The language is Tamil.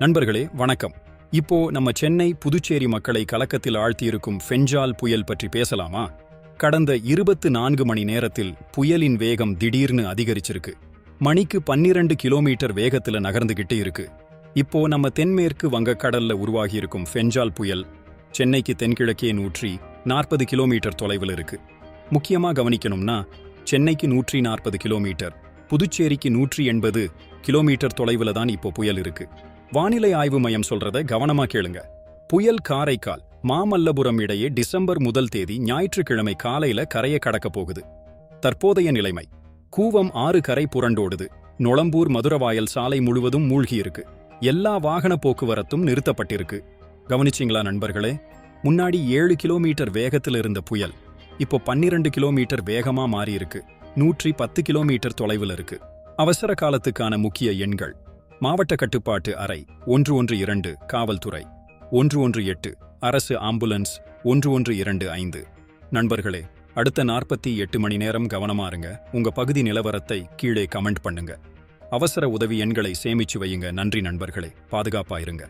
நண்பர்களே வணக்கம். இப்போ நம்ம சென்னை புதுச்சேரி மக்களை கலக்கத்தில் ஆழ்த்தியிருக்கும் ஃபெஞ்சால் புயல் பற்றி பேசலாமா? கடந்த இருபத்து நான்கு மணி நேரத்தில் புயலின் வேகம் திடீர்னு அதிகரிச்சிருக்கு. மணிக்கு பன்னிரண்டு கிலோமீட்டர் வேகத்துல நகர்ந்துகிட்டு இருக்கு. இப்போ நம்ம தென்மேற்கு வங்கக்கடல்ல உருவாகியிருக்கும் ஃபெஞ்சால் புயல் சென்னைக்கு தென்கிழக்கே நூற்றி நாற்பது கிலோமீட்டர் தொலைவில் இருக்கு. முக்கியமா கவனிக்கணும்னா சென்னைக்கு நூற்றி நாற்பது கிலோமீட்டர் புதுச்சேரிக்கு நூற்றி எண்பது கிலோமீட்டர் தொலைவில் தான் இப்போ புயல் இருக்கு. வானிலை ஆய்வு மையம் சொல்றத கவனமா கேளுங்க. புயல் காரைக்கால் மாமல்லபுரம் இடையே டிசம்பர் முதல் தேதி ஞாயிற்றுக்கிழமை காலையில கரையை கடக்க போகுது. தற்போதைய நிலைமை கூவம் ஆறு கரை புரண்டோடுது. நொளம்பூர் மதுரவாயல் சாலை முழுவதும் மூழ்கியிருக்கு. எல்லா வாகன போக்குவரத்தும் நிறுத்தப்பட்டிருக்கு. கவனிச்சிங்களா நண்பர்களே? முன்னாடி ஏழு கிலோமீட்டர் வேகத்தில் இருந்த புயல் இப்போ பன்னிரண்டு கிலோமீட்டர் வேகமா மாறியிருக்கு. நூற்றி பத்து கிலோமீட்டர் தொலைவில் இருக்கு. அவசர காலத்துக்கான முக்கிய எண்கள். மாவட்ட கட்டுப்பாட்டு அறை ஒன்று ஒன்று இரண்டு காவல்துறை ஒன்று ஒன்று எட்டு அரசு ஆம்புலன்ஸ் ஒன்று ஒன்று இரண்டு ஐந்து. நண்பர்களே அடுத்த நாற்பத்தி எட்டு மணி நேரம் கவனமா இருங்க. உங்க பகுதி நிலவரத்தை கீழே கமெண்ட் பண்ணுங்க. அவசர உதவி எண்களை சேமிச்சு வையுங்க. நன்றி நண்பர்களே. பாதுகாப்பாயிருங்க